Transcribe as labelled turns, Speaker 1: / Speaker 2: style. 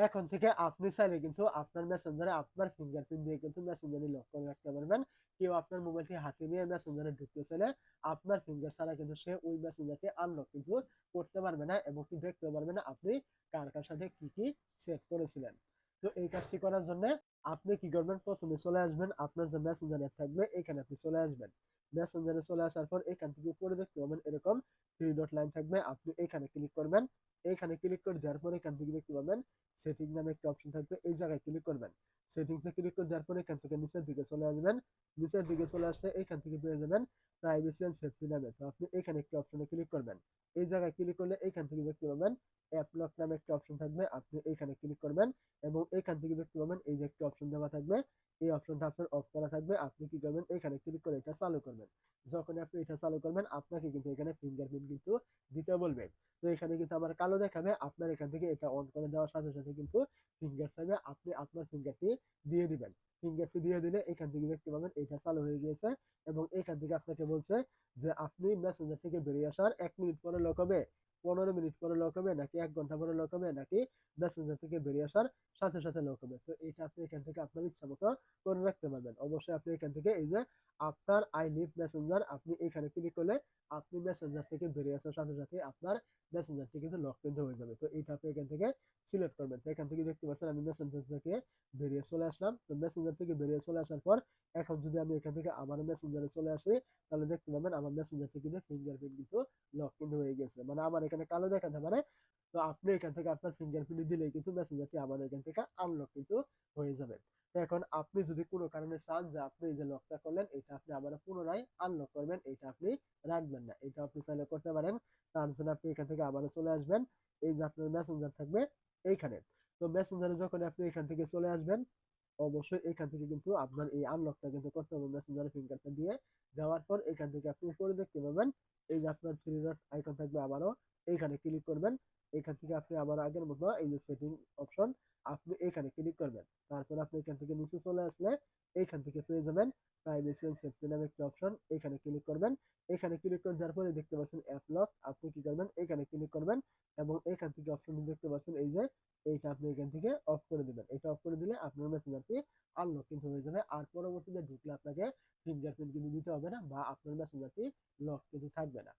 Speaker 1: এখন থেকে আপনি চাইলে কিন্তু আপনার মেসেঞ্জারে আপনার ফিঙ্গারপ্রিন্ট দিয়ে কিন্তু মেসেঞ্জারে লক করে রাখতে পারবেন। কেউ আপনার মোবাইলটি হাতে নিয়ে মেসেঞ্জারে ঢুকতে চাইলে আপনার ফিঙ্গার ছাড়া কিন্তু সে ওই মেসেঞ্জারকে আনলক কিন্তু করতে পারবে না এবং কি দেখতে পারবে না আপনি কার কার সাথে কি কি সেভ করেছিলেন। তো এই কাজটি করার জন্য আপনি কি করবেন? প্রথমে চলে আসবেন, আপনার যে মেসেঞ্জার অ্যাপ থাকবে, এখানে আপনি চলে আসবেন। মেসেঞ্জারে চলে আসার পর এখান থেকে উপরে দেখতে পাবেন এরকম থ্রি ডট লাইন থাকবে। আপনি এখানে ক্লিক করবেন। এখানে ক্লিক করে দেওয়ার পর এখান থেকে দেখতে পাবেন সেটিং নামে একটা অপশন থাকবে। এই জায়গায় ক্লিক করবেন। সেটিংসে ক্লিক করে দেওয়ার পর এখান থেকে নিচের দিকে চলে আসবেন। নিচের দিকে চলে আসলে এখান থেকে পেয়ে যাবেন প্রাইভেসি এন্ড সেফটি নামে। তো আপনি এখানে একটা অপশনে ক্লিক করবেন। এই জায়গায় ক্লিক করলে এখান থেকে দেখতে পাবেন অ্যাপ লক নামে একটা অপশন থাকবে। আপনি এখানে ক্লিক করবেন এবং এখান থেকে দেখতে পাবেন এই যে একটা অপশন দেওয়া থাকবে, এই অপশনটা আপনার অফ করা থাকবে, আপনি কি করবেন, এখানে ক্লিক করে এটা চালু করবেন। যখন আপনি এটা চালু করবেন, আপনাকে কিন্তু এখানে ফিঙ্গারপ্রিন্ট কিন্তু দিতে বলবে। তো এখানে কিন্তু আমার কালো দেখাবে, আপনার এখান থেকে এটা অন করে দেওয়ার সাথে সাথে কিন্তু ফিঙ্গার চাইবে আপনি আপনার ফিঙ্গারটি দিয়ে দিবেন। ফিঙ্গারটি দিয়ে দিলে এখান থেকে দেখতে পাবেন এটা চালু হয়ে গিয়েছে এবং এখান থেকে আপনাকে বলছে যে, আপনি মেসেঞ্জার থেকে বেরিয়ে আসার এক মিনিট পরে লক হবে। পনেরো মিনিট পরে লক হবে, নাকি এক ঘণ্টা পরে লক হবে, নাকি মেসেঞ্জার থেকে বেরিয়ে আসার সাথে সাথে লক হবে। তো এটা আপনি এখান থেকে আপনার ইচ্ছা মতো করে রাখতে পারবেন। অবশ্যই আপনি এখান থেকে এই যে আপনার আই লিভ মেসেঞ্জার আপনি এখানে ক্লিক করলে আপনি মেসেঞ্জার থেকে বেরিয়ে আসার সাথে সাথে আপনার মেসেঞ্জারটি কিন্তু লক কিন্তু হয়ে যাবে। তো এইটা আপনি এখান থেকে সিলেক্ট করবেন। তো এখান থেকে দেখতে পাচ্ছেন আমি মেসেঞ্জার থেকে বেরিয়ে চলে আসলাম। তো মেসেঞ্জার থেকে বেরিয়ে চলে আসার পর এখন যদি আমি এখান থেকে আমার মেসেঞ্জারে চলে আসি, তাহলে দেখতে পাবেন আমার মেসেঞ্জার থেকে কিন্তু ফিঙ্গারপ্রিন্ট কিন্তু লক কিন্তু হয়ে গেছে। মানে আমার এখানে কালো দেখাতে পারে। তো আপনি এখান থেকে আপনার ফিঙ্গারপ্রিন্ট দিলেই কিন্তু মেসেঞ্জারটি আমার এখান থেকে আনলক কিন্তু হয়ে যাবে। এখন আপনি যদি কোনো কারণে চান যে আপনি এই যে লকটা করলেন, এটা আপনি আবার পুনরায় আনলক করবেন, এটা আপনি রাখবেন না। এটা আপনি চাইলে করতে পারেন। তার জন্য আপনি এখান থেকে আবারও চলে আসবেন। এই যে আপনার মেসেঞ্জার থাকবে এইখানে। তো মেসেঞ্জারে যখন আপনি এখান থেকে চলে আসবেন, অবশ্যই এখান থেকে কিন্তু আপনার এই আনলকটা কিন্তু করতে হবে। মেসেঞ্জারে ফিঙ্গারটা দিয়ে দেওয়ার পর এখান থেকে আপনি উপরে দেখতে পাবেন এই যে আপনার থ্রি ডট আইকন থাকবে আবারও, এইখানে ক্লিক করবেন। এখান থেকে আপনি আবার আগের মতো এই যে সেটিং অপশন আপনি এখানে ক্লিক করবেন। তারপর আপনি এখান থেকে নিচে চলে আসলে এইখান থেকে পেয়ে যাবেন প্রাইভেসি এন্ড সেফটি নামে একটা অপশন এখানে ক্লিক করবেন। এখানে ক্লিক করে দেওয়ার পরে দেখতে পাচ্ছেন অ্যাপ লক আপনি কি করবেন? এখানে ক্লিক করবেন এবং এখান থেকে অপশন দেখতে পাচ্ছেন এই যে এইটা আপনি এখান থেকে অফ করে দিবেন। এটা অফ করে দিলে আপনার মেসেঞ্জারটি আনলক কিন্তু হয়ে যাবে। আর পরবর্তীতে ঢুকলে আপনাকে ফিঙ্গারপ্রিন্ট কিন্তু দিতে হবে না বা আপনার মেসেঞ্জারটি লক কিন্তু থাকবে না।